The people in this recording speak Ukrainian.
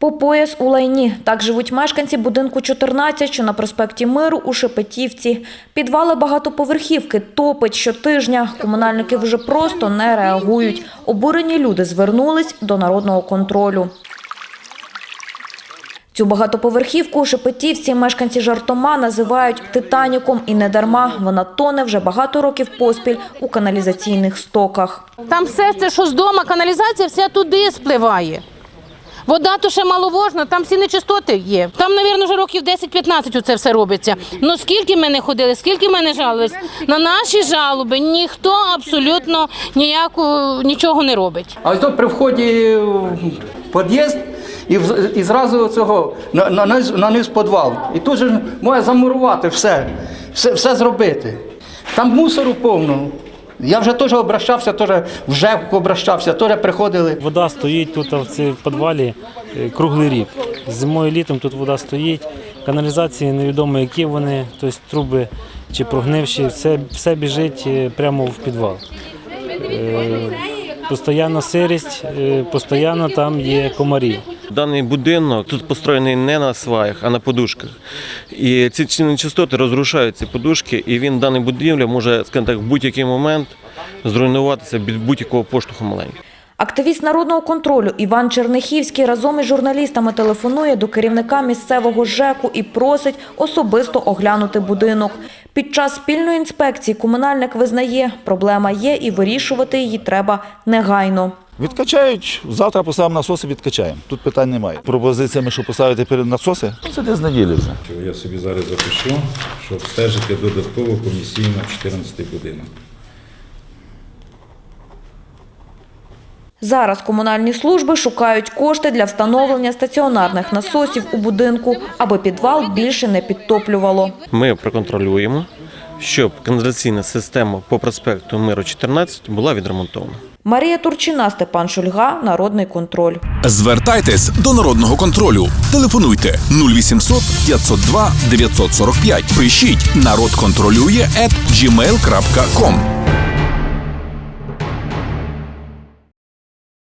По пояс у лайні. Так живуть мешканці будинку 14, що на проспекті Миру у Шепетівці. Підвали багатоповерхівки топить щотижня. Комунальники вже просто не реагують. Обурені люди звернулись до народного контролю. Цю багатоповерхівку у Шепетівці мешканці жартома називають «Титаніком» і не дарма. Вона тоне вже багато років поспіль у каналізаційних стоках. Там все це, що з дома, каналізація, все туди спливає. Вода то ще маловожна, там всі нечистоти є. Там, мабуть, вже років 10-15 це все робиться. Ну скільки ми не ходили, скільки ми не жалувались, на наші жалоби ніхто абсолютно ніяку, нічого не робить. А ось тут при вході в під'їзд і, і зразу цього на, на, низ, на низ підвал. І тут же має замурувати все, все, все зробити. Там мусору повно. Я вже теж обращався, теж вже обращався, теж приходили. Вода стоїть тут в цій підвалі е, круглий рік. Зимою літом тут вода стоїть. Каналізації невідомо, які вони, тобто труби чи прогнивші, все, все біжить е, прямо в підвал. Е, Постоянна сирість, постійно там є комарі. Даний будинок тут построєний не на сваях, а на подушках. І ці нечистоти розрушають ці подушки, і він даний будівля може, скажімо так, в будь-який момент зруйнуватися від будь-якого поштовху маленького. Активіст народного контролю Іван Чернихівський разом із журналістами телефонує до керівника місцевого ЖЕКу і просить особисто оглянути будинок. Під час спільної інспекції комунальник визнає, проблема є і вирішувати її треба негайно. Відкачають, завтра поставимо насоси, відкачаємо. Тут питань немає. Пропозиціями, що поставити перед насоси, це десь з неділі вже. Я собі зараз запишу, щоб стежити додатково комісійно 14 будинок. Зараз комунальні служби шукають кошти для встановлення стаціонарних насосів у будинку, аби підвал більше не підтоплювало. Ми проконтролюємо, щоб каналізаційна система по проспекту Миру 14 була відремонтована. Марія Турчина, Степан Шульга, Народний контроль. Звертайтесь до народного контролю. Телефонуйте 0800 502 945. Пишіть народ контролює at gmail.com.